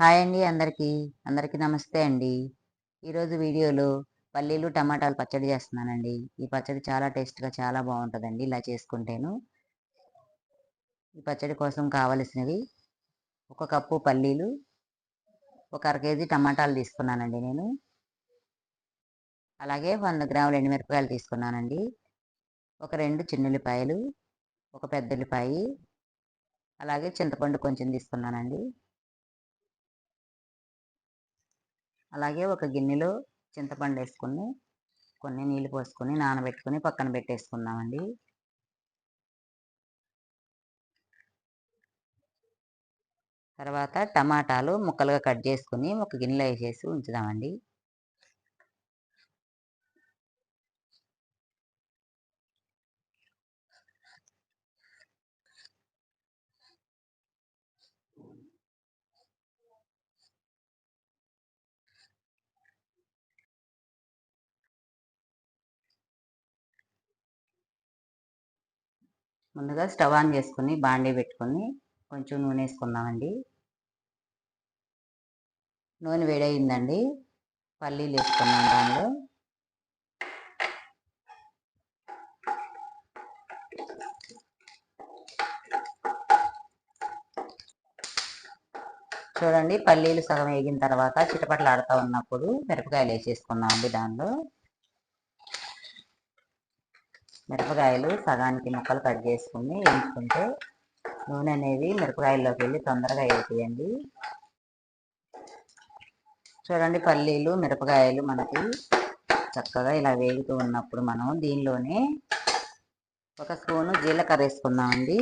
Hi అండి అందరికీ. అందరికీ నమస్తే అండి. ఈరోజు వీడియోలో పల్లీలు టమాటాలు పచ్చడి చేస్తున్నానండి. ఈ పచ్చడి చాలా టేస్ట్గా చాలా బాగుంటుందండి. ఇలా చేసుకుంటేను. ఈ పచ్చడి కోసం కావలసినవి ఒక కప్పు పల్లీలు ఒక అర కేజీ టమాటాలు తీసుకున్నానండి నేను. అలాగే వంద గ్రాములు ఎండుమిరపకాయలు తీసుకున్నానండి. ఒక రెండు చిన్నుల్లిపాయలు ఒక పెద్ద ఉల్లిపాయ అలాగే చింతపండు కొంచెం తీసుకున్నానండి. అలాగే ఒక గిన్నెలో చింతపండు వేసుకొని కొన్ని నీళ్ళు పోసుకొని నానబెట్టుకొని పక్కన పెట్టేసుకుందామండి. తర్వాత టమాటాలు ముక్కలుగా కట్ చేసుకుని ఒక గిన్నెలో వేసేసి ఉంచుదామండి. ముందుగా స్టవ్ ఆన్ చేసుకుని బాండీ పెట్టుకొని కొంచెం నూనె వేసుకుందామండి. నూనె వేడయిందండి. పల్లీలు వేసుకున్నాం దానిలో. చూడండి పల్లీలు సగం వేగిన తర్వాత చిటపట్లు ఆడుతూ ఉన్నప్పుడు మిరపకాయలు వేసేసుకున్నామండి దానిలో. మిరపకాయలు సగానికి ముక్కలు కట్ చేసుకుని వేయించుకుంటే నూనె అనేది మిరపకాయల్లోకి వెళ్ళి తొందరగా వేసేయండి చూడండి పల్లీలు మిరపకాయలు మనకి చక్కగా ఇలా వేగుతూ ఉన్నప్పుడు మనం దీనిలోనే ఒక స్పూను జీలకర్ర వేసుకుందామండి.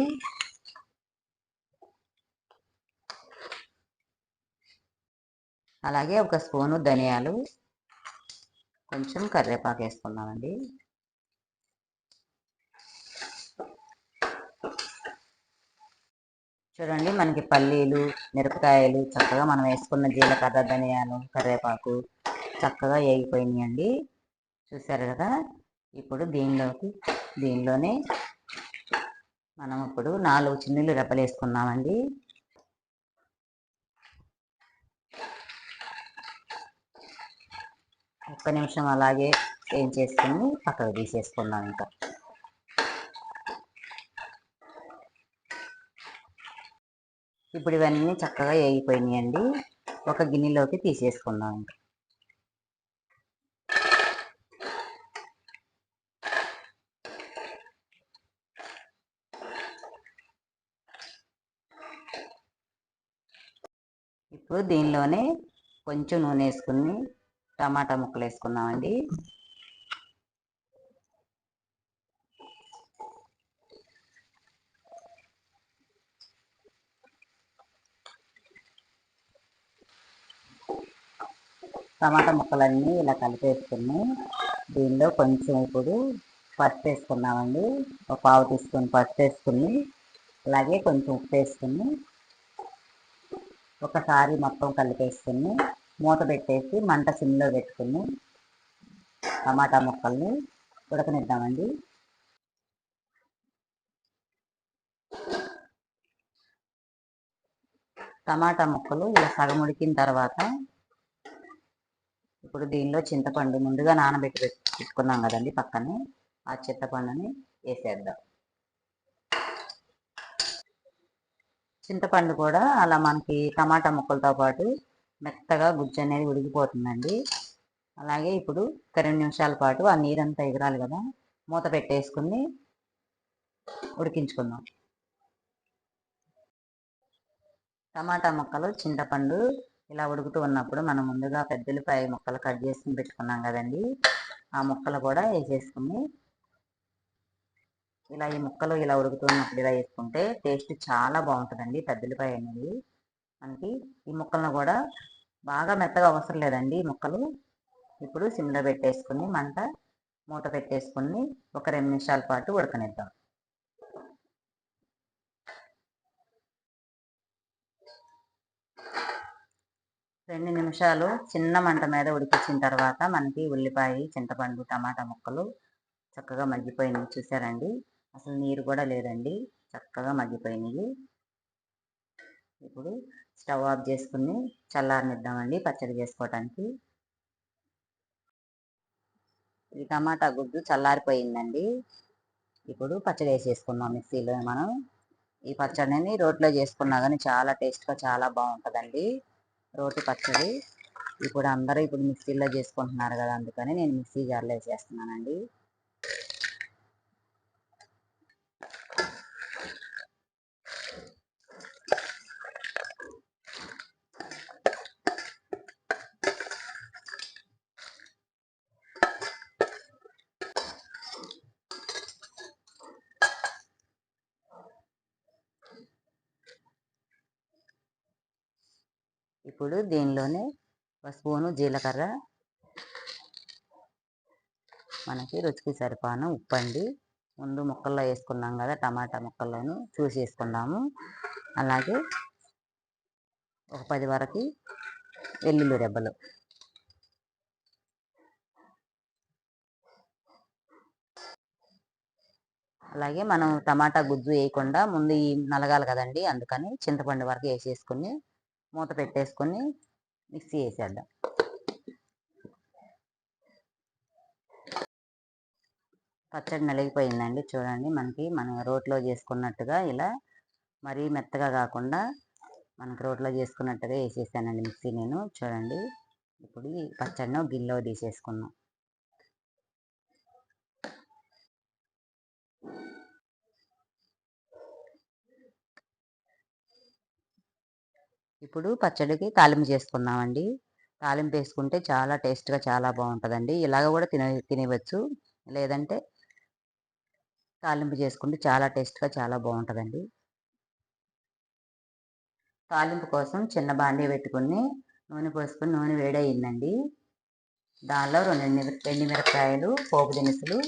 అలాగే ఒక స్పూను ధనియాలు కొంచెం కరివేపాకు వేసుకుందామండి. చూడండి మనకి పల్లీలు మిరపకాయలు చక్కగా మనం వేసుకున్న జీలకర్ర ధనియాలు కరివేపాకు చక్కగా వేగిపోయినాయండి చూసారు కదా? ఇప్పుడు దీనిలోకి దీనిలోనే మనం ఇప్పుడు నాలుగు చిన్నీళ్ళు రెప్పలు వేసుకున్నామండి ఒక్క నిమిషం అలాగే ఏం చేసుకుని పక్కకు తీసేసుకుందాం ఇంకా. ఇప్పుడు ఇవన్నీ చక్కగా వేగిపోయినాయండి. ఒక గిన్నెలోకి తీసేసుకుందాం. ఇప్పుడు దీనిలోనే కొంచెం నూనె వేసుకుని టమాటా ముక్కలు వేసుకుందామండి. టమాటా ముక్కలన్నీ ఇలా కలిపేసుకుని దీనిలో కొంచెం ఇప్పుడు పసుపు వేసుకున్నామండి ఒక పావు తీసుకుని పసుపు వేసుకుని అలాగే కొంచెం ఉప్పు వేసుకుని ఒకసారి మొత్తం కలిపేసుకుని మూత పెట్టేసి మంట సిమ్లో పెట్టుకుని టమాటా ముక్కల్ని ఉడకనిద్దామండి. టమాటా ముక్కలు ఇలా సగం ఉడికిన తర్వాత ఇప్పుడు దీనిలో చింతపండు ముందుగా నానబెట్టి పెట్టుకున్నాం కదండి పక్కనే. ఆ చింతపండుని వేసేద్దాం. చింతపండు కూడా అలా మనకి టమాటా ముక్కలతో పాటు మెత్తగా గుజ్జు అనేది ఉడికిపోతుందండి. అలాగే ఇప్పుడు ఒక రెండు నిమిషాల పాటు ఆ నీరంతా ఎగరాలి కదా. మూత పెట్టేసుకుని ఉడికించుకుందాం. టమాటా ముక్కలు చింతపండు ఇలా ఉడుకుతూ ఉన్నప్పుడు మనం ముందుగా పెద్దలిపాయ ముక్కలు కట్ చేసుకుని పెట్టుకున్నాం కదండి. ఆ ముక్కలు కూడా వేసేసుకుని ఇలా ఈ ముక్కలు ఇలా ఉడుకుతున్నప్పుడు ఇలా వేసుకుంటే టేస్ట్ చాలా బాగుంటుందండి పెద్దలపాయ అనేది. మనకి ఈ ముక్కలను కూడా బాగా మెత్తగా అవసరం లేదండి ఈ ముక్కలు. ఇప్పుడు సిమ్లో పెట్టేసుకుని మంట మూత పెట్టేసుకుని ఒక రెండు నిమిషాల పాటు ఉడకనిద్దాం. రెండు నిమిషాలు చిన్న మంట మీద ఉడికించిన తర్వాత మనకి ఉల్లిపాయ చింతపండు టమాటా ముక్కలు చక్కగా మగ్గిపోయినవి చూసారండి అసలు నీరు కూడా లేదండి. చక్కగా మగ్గిపోయినవి ఇప్పుడు స్టవ్ ఆఫ్ చేసుకుని చల్లారనిద్దామండి పచ్చడి చేసుకోవటానికి. ఈ టమాటా గుడ్డు చల్లారిపోయిందండి. ఇప్పుడు పచ్చడి వేసేసుకున్నాం మిక్సీలో మనం. ఈ పచ్చడిని రోట్లో చేసుకున్నా కానీ చాలా టేస్ట్గా చాలా బాగుంటుందండి. రోటి పచ్చడి. ఇప్పుడు అందరూ ఇప్పుడు మిక్సీలో చేసుకుంటున్నారు కదా అందుకని నేను మిక్సీ జార్లో వేసేస్తున్నానండి. ఇప్పుడు దీనిలోనే పసుపును జీలకర్ర మనకి రుచికి సరిపాను ఉప్పు అండి ముందు ముక్కల్లో వేసుకున్నాం కదా టమాటా ముక్కల్లోను చూసి వేసుకుందాము. అలాగే ఒక పది వరకు వెల్లుల్లి రెబ్బలు. అలాగే మనం టమాటా గుజ్జు వేయకుండా ముందు ఈ నలగాలి కదండి అందుకని చింతపండు వరకు వేసేసుకుని మూత పెట్టేసుకొని మిక్సీ వేసేద్దాం. పచ్చడి నలిగిపోయిందండి చూడండి. మనకి మనం రోట్లో చేసుకున్నట్టుగా ఇలా మరీ మెత్తగా కాకుండా మనకి రోట్లో చేసుకున్నట్టుగా వేసేసానండి మిక్సీ నేను. చూడండి. ఇప్పుడు ఈ పచ్చడిని గిన్నెలో తీసేసుకున్నాం. ఇప్పుడు పచ్చడికి తాలింపు చేసుకుందామండి. తాలింపు వేసుకుంటే చాలా టేస్ట్గా చాలా బాగుంటుందండి. ఇలాగ కూడా తిన తినవచ్చు. లేదంటే తాలింపు చేసుకుంటే చాలా టేస్ట్గా చాలా బాగుంటుందండి. తాలింపు కోసం చిన్న బాండీ పెట్టుకుని నూనె పోసుకొని నూనె వేడయిందండి. దానిలో రెండు రెండు మిరపకాయలు పోపు దినుసులు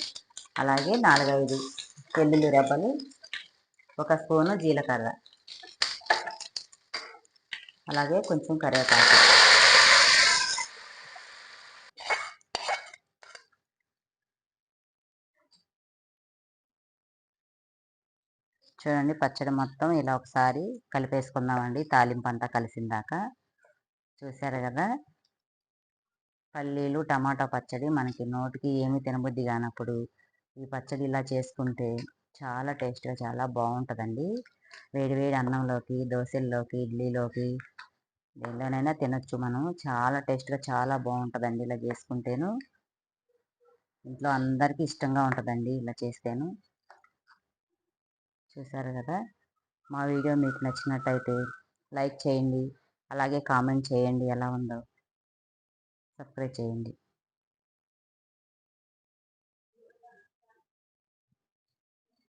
అలాగే నాలుగైదు వెల్లుల్లి రెబ్బలు ఒక స్పూను జీలకర్ర. అలాగే కొంచెం కరివేపాకు. చూడండి పచ్చడి మొత్తం ఇలా ఒకసారి కలిపేసుకుందామండి. తాలింపు అంతా కలిసిందాక చూసారు కదా? పల్లీలు టమాటా పచ్చడి మనకి నోటికి ఏమి తినబుద్ధి కానప్పుడు ఈ పచ్చడి ఇలా చేసుకుంటే చాలా టేస్ట్గా చాలా బాగుంటుందండి. వేడి వేడి అన్నంలోకి దోశల్లోకి ఇడ్లీలోకి దేనిలోనైనా తినొచ్చు మనం. చాలా టేస్ట్గా చాలా బాగుంటుందండి ఇలా చేసుకుంటేను. ఇంట్లో అందరికీ ఇష్టంగా ఉంటుందండి ఇలా చేస్తేను. చూసారు కదా? మా వీడియో మీకు నచ్చినట్టయితే లైక్ చేయండి. అలాగే కామెంట్ చేయండి ఎలా ఉందో. సబ్స్క్రైబ్ చేయండి.